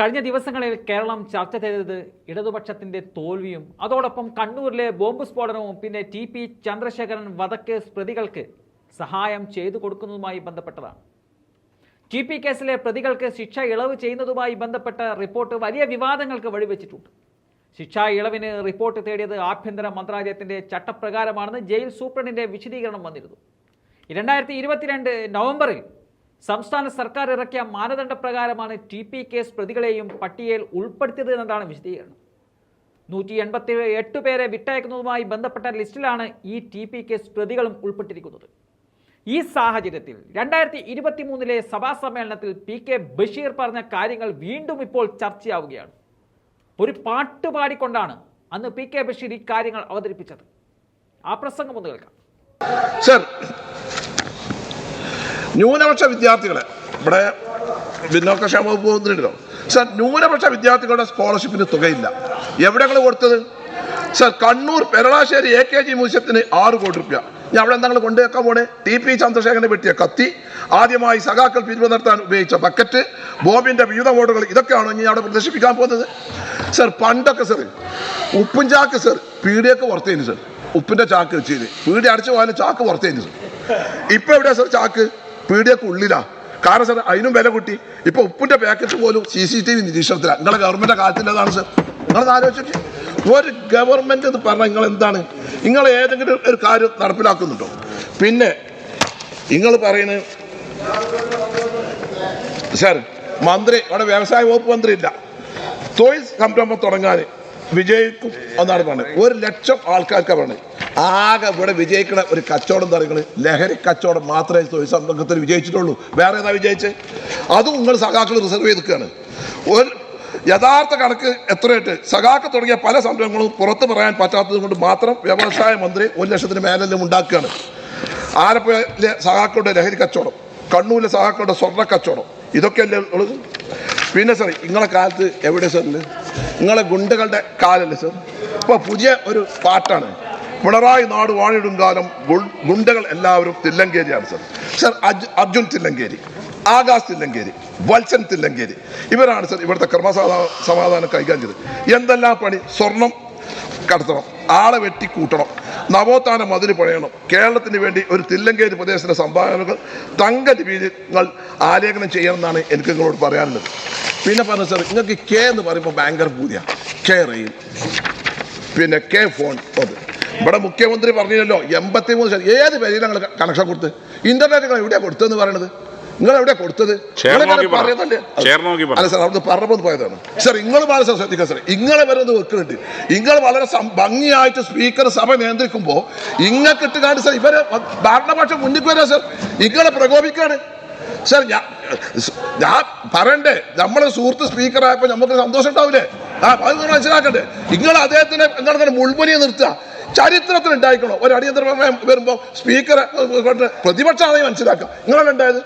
കഴിഞ്ഞ ദിവസങ്ങളിൽ കേരളം ചർച്ച ചെയ്തത് ഇടതുപക്ഷത്തിന്റെ തോൽവിയും അതോടൊപ്പം കണ്ണൂരിലെ ബോംബ് സ്ഫോടനവും പിന്നെ ടി പി ചന്ദ്രശേഖരൻ വധക്കേസ് പ്രതികൾക്ക് സഹായം ചെയ്തു കൊടുക്കുന്നതുമായി ബന്ധപ്പെട്ടതാണ്. ടി പി കേസിലെ പ്രതികൾക്ക് ശിക്ഷ ഇളവ് ചെയ്യുന്നതുമായി ബന്ധപ്പെട്ട റിപ്പോർട്ട് വലിയ വിവാദങ്ങൾക്ക് വഴിവെച്ചിട്ടുണ്ട്. ശിക്ഷാ ഇളവിന് റിപ്പോർട്ട് തേടിയത് ആഭ്യന്തര മന്ത്രാലയത്തിന്റെ ചട്ടപ്രകാരമാണെന്ന് ജയിൽ സൂപ്രണ്ടിന്റെ വിശദീകരണം വന്നിരുന്നു. രണ്ടായിരത്തി ഇരുപത്തിരണ്ട് നവംബറിൽ സംസ്ഥാന സർക്കാർ ഇറക്കിയ മാനദണ്ഡ പ്രകാരമാണ് ടി പി കേസ് പ്രതികളെയും പട്ടികയിൽ ഉൾപ്പെടുത്തിയത് എന്നതാണ് വിശദീകരണം. നൂറ്റി എൺപത്തി എട്ട് പേരെ വിട്ടയക്കുന്നതുമായി ബന്ധപ്പെട്ട ലിസ്റ്റിലാണ് ഈ ടി പി കേസ് പ്രതികളും ഉൾപ്പെട്ടിരിക്കുന്നത്. ഈ സാഹചര്യത്തിൽ രണ്ടായിരത്തി ഇരുപത്തി മൂന്നിലെ സഭാ സമ്മേളനത്തിൽ പി കെ ബഷീർ പറഞ്ഞ കാര്യങ്ങൾ വീണ്ടും ഇപ്പോൾ ചർച്ചയാവുകയാണ്. ഒരു പാട്ട് പാടിക്കൊണ്ടാണ് അന്ന് പി കെ ബഷീർ കാര്യങ്ങൾ അവതരിപ്പിച്ചത്. ആ പ്രസംഗം ഒന്ന് കേൾക്കാം. സർ ന്യൂനപക്ഷ വിദ്യാർത്ഥികളെ. ഇവിടെ ഭിന്നോക്കക്ഷേമ വകുപ്പ് മന്ത്രിയുണ്ടല്ലോ സർ ന്യൂനപക്ഷ വിദ്യാർത്ഥികളുടെ സ്കോളർഷിപ്പിന് തുകയില്ല. എവിടെങ്ങൾ കൊടുത്തത്? Sir Kannur Peralassery A K G മ്യൂസിയത്തിന് ആറ് കോടി രൂപ ഞാൻ അവിടെ എന്തെങ്കിലും കൊണ്ടുവെക്കാൻ പോണേ? ടി പി ചന്ദ്രശേഖരനെ വെട്ടിയ കത്തി. ആദ്യമായി സഖാക്കൾ പിരിവ് നടത്താൻ ഉപയോഗിച്ച ബക്കറ്റ്. ബോബിന്റെ വിവിധ മോഡുകൾ ഇതൊക്കെയാണോ ഞാൻ അവിടെ പ്രദർശിപ്പിക്കാൻ പോകുന്നത്? സർ പണ്ടൊക്കെ സർ ഉപ്പും ചാക്ക് സർ പീടിയൊക്കെ പുറത്തേന് സർ. ഉപ്പിന്റെ ചാക്ക് വെച്ചിന് പീടി അടിച്ചു പോകാൻ ചാക്ക് പുറത്തേന് സർ. ഇപ്പൊ എവിടെയാ സർ ചാക്ക്? പീടിയൊക്കെ ഉള്ളിലാ. കാരണം സാർ അതിനും വില കൂട്ടി. ഇപ്പൊ ഉപ്പിന്റെ പാക്കറ്റ് പോലും സി സി ടി വി നിരീക്ഷണത്തിലാണ് നിങ്ങളെ ഗവൺമെന്റ് കാലത്തിന്റെതാണ് സർ. നിങ്ങളത് ആലോചിച്ചിട്ട് ഒരു ഗവൺമെന്റ് എന്ന് പറഞ്ഞാൽ നിങ്ങൾ എന്താണ്? നിങ്ങൾ ഏതെങ്കിലും ഒരു കാര്യം നടപ്പിലാക്കുന്നുണ്ടോ? പിന്നെ നിങ്ങൾ പറയുന്നത് സാർ മന്ത്രി അവിടെ വ്യവസായ വകുപ്പ് മന്ത്രി ഇല്ല. തൊഴിൽ സംരംഭം തുടങ്ങാൻ വിജയിക്കും എന്നാണ് പറഞ്ഞത്. ഒരു ലക്ഷം ആൾക്കാർക്ക് പറഞ്ഞത്. ആകെ ഇവിടെ വിജയിക്കണ ഒരു കച്ചവടം പറയുന്നത് ലഹരി കച്ചവടം മാത്രമേ തൊഴിൽ സംരംഭത്തിൽ വിജയിച്ചിട്ടുള്ളൂ. വേറെ ഏതാ വിജയിച്ച്? അതും നിങ്ങൾ സഖാക്കൾ റിസർവ് ചെയ്തിരിക്കുകയാണ്. ഒരു യഥാർത്ഥ കണക്ക് എത്രയായിട്ട്? സഖാക്ക് തുടങ്ങിയ പല സംരംഭങ്ങളും പുറത്ത് പറയാൻ പറ്റാത്തത് കൊണ്ട് മാത്രം വ്യവസായ മന്ത്രി ഒരു ലക്ഷത്തിന് മേലെല്ലാം ഉണ്ടാക്കുകയാണ്. ആലപ്പുഴയിലെ സഹാക്കളുടെ ലഹരി കച്ചവടം കണ്ണൂരിലെ സഹാക്കളുടെ സ്വർണ കച്ചവടം ഇതൊക്കെയല്ലേ ഉള്ളത്? പിന്നെ സാർ നിങ്ങളെ കാലത്ത് എവിടെ സാറിന് നിങ്ങളെ ഗുണ്ടകളുടെ കാലല്ലേ സാർ ഇപ്പോൾ പുതിയ ഒരു പാട്ടാണ്. പിണറായി നാട് വാണിടും കാലം ഗുണ്ടകൾ എല്ലാവരും തില്ലങ്കേരിയാണ് സർ. സർ അർജുൻ തില്ലങ്കേരി ആകാശ് തില്ലങ്കേരി വത്സൻ തില്ലങ്കേരി ഇവരാണ് സർ ഇവിടുത്തെ ക്രമസമാ സമാധാനം കൈകാര്യം ചെയ്തത്. എന്തെല്ലാം പണി? സ്വർണം കടത്തണം ആളെ വെട്ടി കൂട്ടണം നവോത്ഥാന മതിൽ പണിയണം കേരളത്തിന് വേണ്ടി ഒരു തില്ലങ്കേരി പ്രദേശത്തിന്റെ സംഭാവനകൾ തങ്ക രീതികൾ ആലേഖനം ചെയ്യണമെന്നാണ് എനിക്ക് നിങ്ങളോട് പറയാനുള്ളത്. പിന്നെ പറഞ്ഞു സാർ നിങ്ങൾക്ക് കെ എന്ന് പറയുമ്പോൾ ഭയങ്കര പൂതിയാണ് കെ റെയിൽ പിന്നെ കെ ഫോൺ അത്. ഇവിടെ മുഖ്യമന്ത്രി പറഞ്ഞില്ലല്ലോ എൺപത്തി മൂന്ന് ശതമാനം ഏത് പേരിൽ ഞങ്ങൾ കണക്ഷൻ കൊടുത്ത്? ഇന്റർനെറ്റ് നിങ്ങൾ എവിടെയാ കൊടുത്തതെന്ന് പറയണത്? നിങ്ങൾ എവിടെയാ കൊടുത്തത്? അല്ല സാർ അവിടുന്ന് പറഞ്ഞപ്പോൾ പോയതാണ്. സാർ നിങ്ങൾ വളരെ സാർ ശ്രദ്ധിക്കുക സാർ ഇങ്ങളെ വരെ ഒന്ന് വെക്കുന്നുണ്ട് നിങ്ങൾ വളരെ ഭംഗിയായിട്ട് സ്പീക്കർ സഭ നിയന്ത്രിക്കുമ്പോൾ ഇങ്ങക്ക് ഇട്ടുകാണ്ട് സാർ ഇവരെ ഭരണപക്ഷം മുന്നിൽ വരാ സാർ. ഇങ്ങളെ പ്രകോപിക്കാണ്. സാർ ഞാൻ ഞാൻ പറയണ്ടേ നമ്മളെ സുഹൃത്ത് സ്പീക്കർ ആയപ്പോൾ നമുക്ക് സന്തോഷം ഉണ്ടാവില്ലേ? ആ അത് നിങ്ങൾ മനസ്സിലാക്കണ്ടേ? നിങ്ങൾ അദ്ദേഹത്തിനെ നിങ്ങളുടെ മുൾമുനിയെ നിർത്തുക. ചരിത്രത്തിൽ ഉണ്ടായിക്കണോ ഒരു അടിയന്തര പ്രമേയം വരുമ്പോൾ സ്പീക്കറെ പ്രതിപക്ഷമാണെങ്കിൽ മനസ്സിലാക്കാം നിങ്ങളല്ല ഉണ്ടായത്